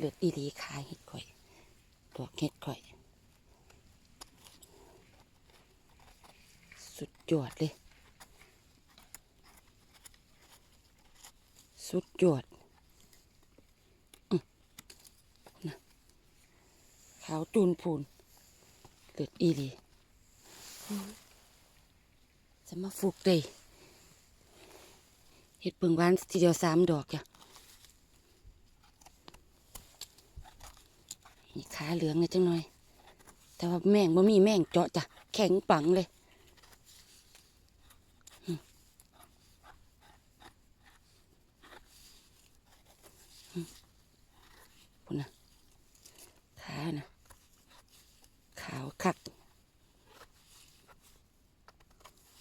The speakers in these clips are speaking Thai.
เลือดอีหลีคายเห็ดข่อยดอกเห็ดข่อย สุดยอดเลย สุดยอดอนะขาวจูนพูนเลือดอีหลีจะมาฟุกเด้เห็ดเปิงวานทีเดียวสามดอกจ้ะ นี่ขาเหลืองเลยจังหน่อย แต่ว่าแม่งบ่มีแม่งเจาะจ้ะแข็งปังเลยพุ่นนะขานะขาวคัก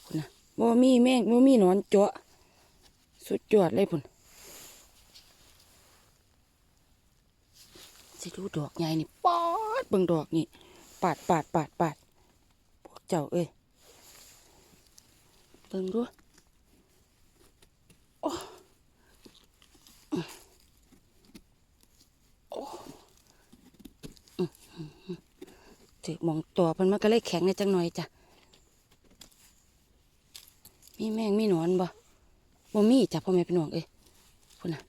พุ่นนะบ่มีแม่งบ่มีหนอนเจาะสุดยอดเลยพุ่น สิดูดอกใหญ่นี่ปาดเบิ่งดอกนี่ปาดปาดปาดปาดพวกเจ้าเอ้ยเบิ่งดูโอ้ถือมองตัวเพิ่นมันก็เลยแข็งในจังหน่อยจ้ะมีแมงมีหนอนบ่บ่มีจ้ะพ่อแม่พี่น้องเอ้ยพุ่นน่ะ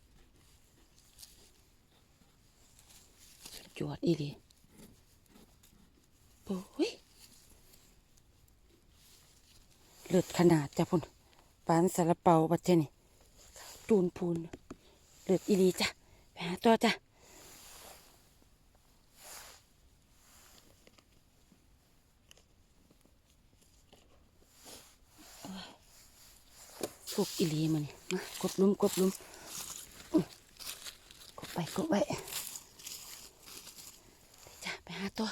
สุดยอดอีหลีโอ้ยเลือดขนาดจ้ะพุ่นปานสาลาเปาบัดเจนี่ตูนพูนเลือดอีหลีจ้ะไปหาต่อจ้ะฟุกอีลีมานี่มากดลุมกดลุมกดไปกดไป tuh